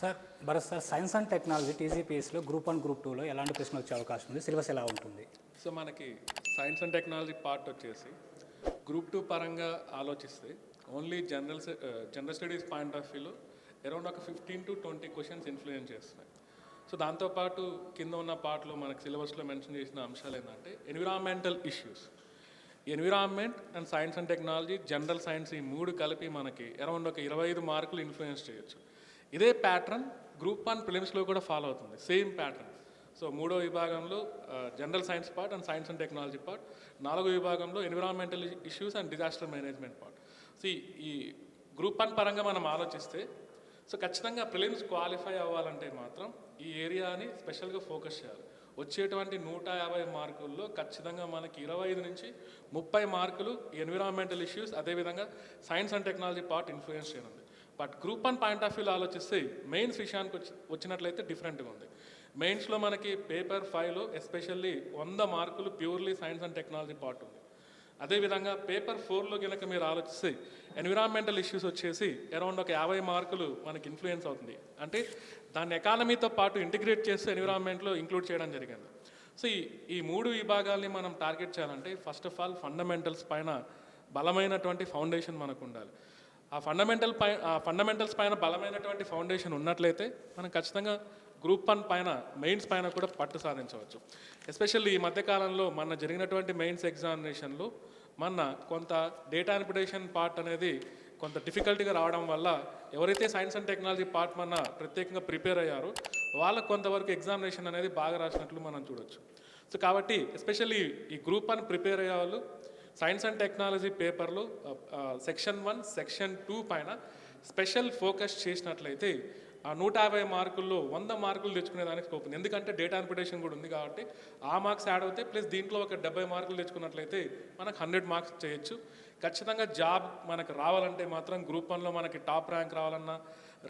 Sir Bharat sir science and technology టీజీపీఎస్లో group one group టూలో ఎలాంటి ప్రశ్న వచ్చే అవకాశం ఉంది? సిలబస్ ఎలా ఉంటుంది? సో మనకి సైన్స్ అండ్ టెక్నాలజీ పార్ట్ వచ్చేసి గ్రూప్ టూ పరంగా ఆలోచిస్తే only general general studies point of వ్యూలో అరౌండ్ ఒక fifteen to twenty questions influence చేస్తున్నాయి. సో దాంతోపాటు కింద ఉన్న పార్ట్లో మనకి సిలబస్లో మెన్షన్ చేసిన అంశాలు ఏంటంటే environmental issues. Environment and science and technology general science ఈ మూడు కలిపి మనకి అరౌండ్ ఒక ఇరవై ఐదు మార్కులు ఇన్ఫ్లుయెన్స్ చేయొచ్చు. ఇదే ప్యాటర్న్ గ్రూప్ వన్ ప్రిలిమ్స్లో కూడా ఫాలో అవుతుంది. సేమ్ ప్యాటర్న్ సో మూడో విభాగంలో general science part and science and technology part నాలుగో విభాగంలో environmental issues and disaster management part so ఈ- గ్రూప్ వన్ పరంగా మనం ఆలోచిస్తే సో ఖచ్చితంగా ప్రిలిమ్స్ క్వాలిఫై అవ్వాలంటే మాత్రం ఈ ఏరియాని స్పెషల్గా ఫోకస్ చేయాలి. వచ్చేటువంటి నూట యాభై మార్కుల్లో ఖచ్చితంగా మనకి ఇరవై ఐదు నుంచి ముప్పై మార్కులు ఎన్విరాన్మెంటల్ ఇష్యూస్ అదేవిధంగా science and technology part influence చేయనుంది. But group one point of వ్యూలో ఆలోచిస్తే మెయిన్స్ విషయానికి వచ్చి వచ్చినట్లయితే డిఫరెంట్గా ఉంది. మెయిన్స్లో మనకి పేపర్ ఫైవ్లో ఎస్పెషల్లీ వంద మార్కులు purely science and technology part ఉంది. అదేవిధంగా పేపర్ ఫోర్లో కనుక మీరు ఆలోచిస్తే ఎన్విరాన్మెంటల్ ఇష్యూస్ వచ్చేసి అరౌండ్ ఒక యాభై మార్కులు మనకి ఇన్ఫ్లుయెన్స్ అవుతుంది. అంటే దాన్ని ఎకానమీతో పాటు ఇంటిగ్రేట్ చేస్తే ఎన్విరాన్మెంట్లో ఇంక్లూడ్ చేయడం జరిగింది. సో ఈ ఈ మూడు విభాగాల్ని మనం టార్గెట్ చేయాలంటే ఫస్ట్ ఆఫ్ ఆల్ ఫండమెంటల్స్ పైన బలమైనటువంటి ఫౌండేషన్ మనకు ఉండాలి ఆ ఫండమెంటల్ పై ఆ ఫండమెంటల్స్ పైన బలమైనటువంటి ఫౌండేషన్ ఉన్నట్లయితే మనం ఖచ్చితంగా గ్రూప్ వన్ పైన మెయిన్స్ పైన కూడా పట్టు సాధించవచ్చు. ఎస్పెషల్లీ ఈ మధ్యకాలంలో మన జరిగినటువంటి మెయిన్స్ ఎగ్జామినేషన్లో మన కొంత డేటా ఇన్పిటేషన్ పార్ట్ అనేది కొంత డిఫికల్టీగా రావడం వల్ల ఎవరైతే సైన్స్ అండ్ టెక్నాలజీ పార్ట్ మన ప్రత్యేకంగా ప్రిపేర్ అయ్యారో వాళ్ళకు కొంతవరకు ఎగ్జామినేషన్ అనేది బాగా రాసినట్లు మనం చూడొచ్చు. సో కాబట్టి ఎస్పెషల్లీ ఈ గ్రూప్ వన్ ప్రిపేర్ అయ్యే వాళ్ళు సైన్స్ అండ్ టెక్నాలజీ పేపర్లో సెక్షన్ వన్ సెక్షన్ టూ పైన స్పెషల్ ఫోకస్ చేసినట్లయితే ఆ నూట యాభై మార్కుల్లో వంద మార్కులు తెచ్చుకునే దానికి స్కోప్ ఉంది. ఎందుకంటే డేటా ఇన్పిటేషన్ కూడా ఉంది కాబట్టి ఆ మార్క్స్ యాడ్ అవుతాయి ప్లస్ దీంట్లో ఒక డెబ్బై మార్కులు తెచ్చుకున్నట్లయితే మనకు హండ్రెడ్ మార్క్స్ చేయొచ్చు. ఖచ్చితంగా జాబ్ మనకు రావాలంటే మాత్రం గ్రూప్ వన్లో మనకి టాప్ ర్యాంక్ రావాలన్నా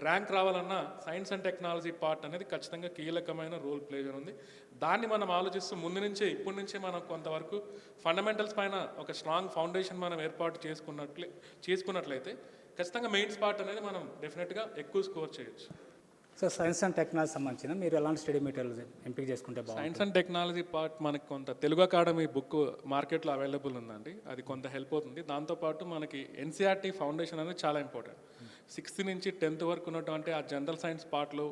ర్యాంక్ రావాలన్నా సైన్స్ అండ్ టెక్నాలజీ పార్ట్ అనేది ఖచ్చితంగా కీలకమైన రోల్ ప్లే ఉంది దాన్ని మనం ఆలోచిస్తూ ముందు నుంచే ఇప్పటి నుంచే మనం కొంతవరకు ఫండమెంటల్స్ పైన ఒక స్ట్రాంగ్ ఫౌండేషన్ మనం ఏర్పాటు చేసుకున్నట్లే చేసుకున్నట్లయితే ఖచ్చితంగా మెయిన్స్ పార్ట్ అనేది మనం డెఫినెట్గా ఎక్కువ స్కోర్ చేయొచ్చు. సో సైన్స్ అండ్ టెక్నాలజీ సంబంధించిన మీరు ఎలాంటి స్టడీ మెటీరియల్స్ ఎంపిక చేసుకుంటే బాగుంటుంది? సైన్స్ అండ్ టెక్నాలజీ పార్ట్ మనకి కొంత తెలుగు అకాడమీ బుక్ మార్కెట్లో అవైలబుల్ ఉందండి. అది కొంత హెల్ప్ అవుతుంది. దాంతోపాటు మనకి ఎన్సీఆర్టీ ఫౌండేషన్ అనేది చాలా ఇంపార్టెంట్. సిక్స్త్ నుంచి టెన్త్ వరకు ఉన్నటువంటి ఆ జనరల్ సైన్స్ పార్ట్లో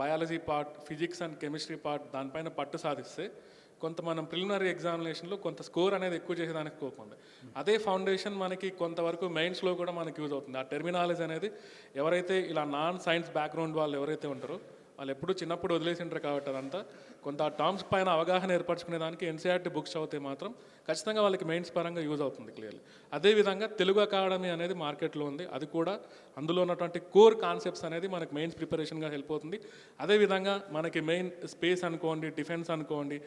biology part physics and chemistry part దానిపైన పట్టు సాధిస్తే కొంత మనం ప్రిలిమినరీ ఎగ్జామినేషన్లో కొంత స్కోర్ అనేది ఎక్కువ చేసేదానికి స్కోప్ ఉంది. అదే ఫౌండేషన్ మనకి కొంతవరకు మెయిన్స్లో కూడా మనకి యూజ్ అవుతుంది. ఆ టెర్మినాలజీ అనేది ఎవరైతే ఇలా నాన్ సైన్స్ బ్యాక్గ్రౌండ్ వాళ్ళు ఎవరైతే ఉంటారో వాళ్ళు ఎప్పుడు చిన్నప్పుడు వదిలేసింటారు కాబట్టి అదంతా. కొంత ఆ టర్మ్స్ పైన అవగాహన ఏర్పరచుకునే దానికి ఎన్సీఆర్టీ బుక్స్ అవుతే మాత్రం ఖచ్చితంగా వాళ్ళకి మెయిన్స్ పరంగా యూజ్ అవుతుంది క్లియర్లీ. అదేవిధంగా తెలుగు అకాడమీ అనేది మార్కెట్లో ఉంది. అది కూడా అందులో ఉన్నటువంటి కోర్ కాన్సెప్ట్స్ అనేది మనకి మెయిన్స్ ప్రిపరేషన్గా హెల్ప్ అవుతుంది. అదేవిధంగా మనకి మెయిన్ స్పేస్ అనుకోండి డిఫెన్స్ అనుకోండి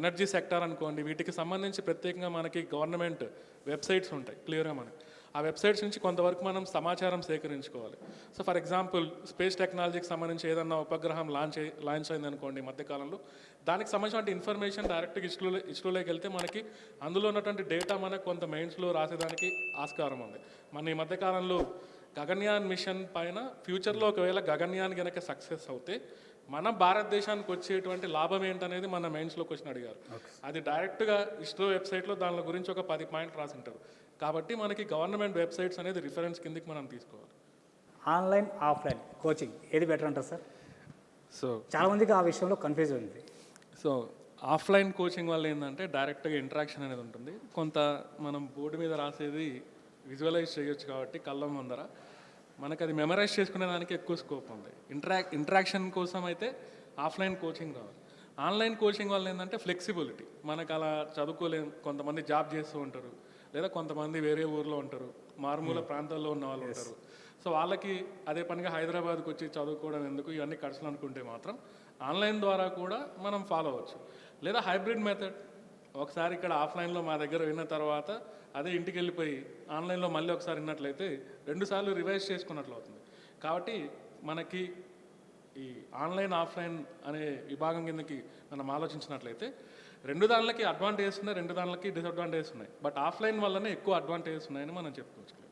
ఎనర్జీ సెక్టార్ అనుకోండి వీటికి సంబంధించి ప్రత్యేకంగా మనకి గవర్నమెంట్ వెబ్సైట్స్ ఉంటాయి క్లియర్గా మనకి. ఆ వెబ్సైట్స్ నుంచి కొంతవరకు మనం సమాచారం సేకరించుకోవాలి. సో ఫర్ ఎగ్జాంపుల్ స్పేస్ టెక్నాలజీకి సంబంధించి ఏదన్నా ఉపగ్రహం లాంచ్ లాంచ్ అయింది అనుకోండి ఈ మధ్యకాలంలో దానికి సంబంధించిన ఇన్ఫర్మేషన్ డైరెక్ట్గా ఇస్రోలో ఇస్రోలోకి వెళ్తే మనకి అందులో ఉన్నటువంటి డేటా మనకు కొంత మెయిన్స్లో రాసేదానికి ఆస్కారం ఉంది. మన ఈ మధ్యకాలంలో గగన్యాన్ మిషన్ పైన ఫ్యూచర్లో ఒకవేళ గగన్యాన్ కనుక సక్సెస్ అవుతే మన భారతదేశానికి వచ్చేటువంటి లాభం ఏంటనేది మన మెయిన్స్లో క్వశ్చన్ అడిగారు అది డైరెక్ట్గా ఇస్రో వెబ్సైట్లో దాని గురించి ఒక పది పాయింట్లు రాసి ఉంటారు కాబట్టి మనకి గవర్నమెంట్ వెబ్సైట్స్ అనేది రిఫరెన్స్ కిందకి మనం తీసుకోవాలి. ఆన్లైన్ ఆఫ్లైన్ కోచింగ్ ఏది బెటర్ అంటారు సార్? సో చాలామందికి ఆ విషయంలో కన్ఫ్యూజ్ ఉంది సో ఆఫ్లైన్ కోచింగ్ వల్ల ఏంటంటే డైరెక్ట్గా ఇంటరాక్షన్ అనేది ఉంటుంది. కొంత మనం బోర్డు మీద రాసేది విజువలైజ్ చేయొచ్చు కాబట్టి కళ్ళ ముందర. మనకు అది మెమరైజ్ చేసుకునే దానికి ఎక్కువ స్కోప్ ఉంది. ఇంటరాక్ ఇంటరాక్షన్ కోసం అయితే ఆఫ్లైన్ కోచింగ్ రావాలి. ఆన్లైన్ కోచింగ్ వల్ల ఏంటంటే ఫ్లెక్సిబిలిటీ మనకు అలా చదువుకోలేం కొంతమంది జాబ్ చేస్తూ ఉంటారు. లేదా కొంతమంది వేరే ఊర్లో ఉంటారు. మారుమూల ప్రాంతాల్లో ఉన్న వాళ్ళు ఉంటారు. సో వాళ్ళకి అదే పనిగా హైదరాబాద్కి వచ్చి చదువుకోవడం ఎందుకు? ఇవన్నీ ఖర్చులు అనుకుంటే మాత్రం ఆన్లైన్ ద్వారా కూడా మనం ఫాలో అవ్వచ్చు. లేదా హైబ్రిడ్ మెథడ్. ఒకసారి ఇక్కడ ఆఫ్లైన్లో మా దగ్గర విన్న తర్వాత అదే ఇంటికి వెళ్ళిపోయి ఆన్లైన్లో మళ్ళీ ఒకసారి విన్నట్లయితే రెండుసార్లు రివైజ్ చేసుకున్నట్లు అవుతుంది కాబట్టి మనకి ఈ ఆన్లైన్ ఆఫ్లైన్ అనే విభాగం కిందకి మనం ఆలోచించినట్లయితే రెండు దానిలకి అడ్వాంటేజెస్ ఉన్నాయి రెండు దానిలకి డిసడ్వాంటేజెస్ ఉన్నాయి. బట్ ఆఫ్లైన్ వల్లనే ఎక్కువ అడ్వాంటేజెస్ ఉన్నాయని మనం చెప్పుకోవచ్చు.